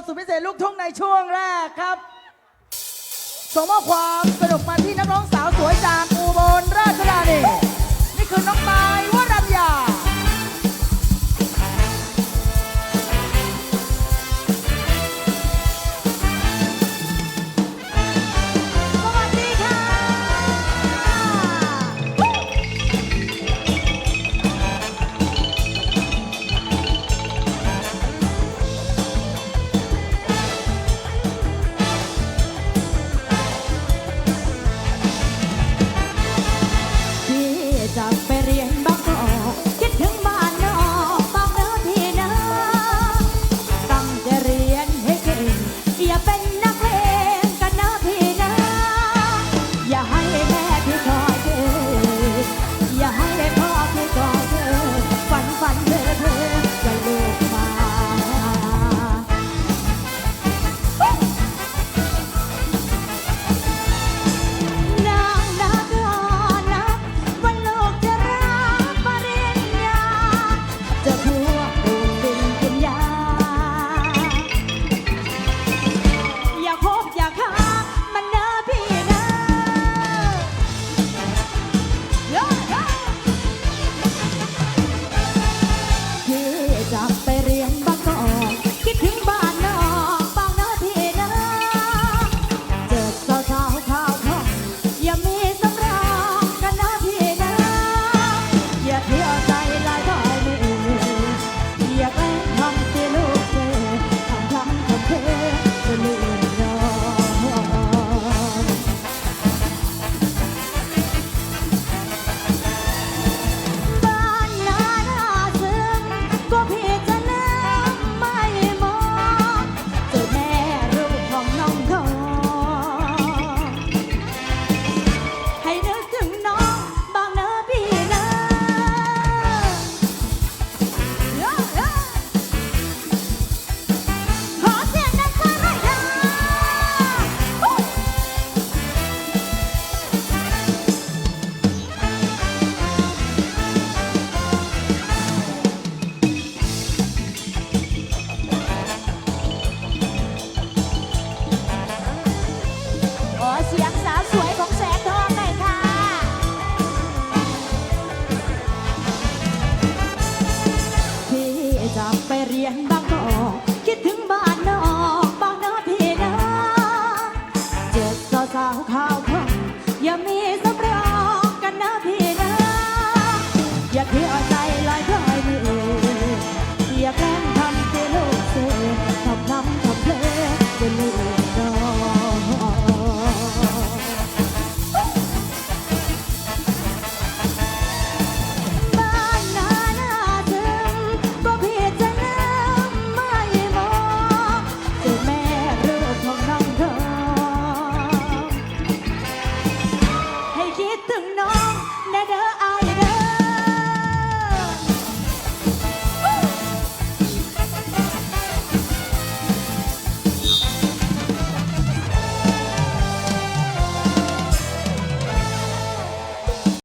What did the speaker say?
ว์สุดพิเศษลูกทุ่งในช่วงแรกครับ ส่งมอบความสนุกมาที่นักร้องสาวสวยจากอู ก็คิดถึงบ้านน้อก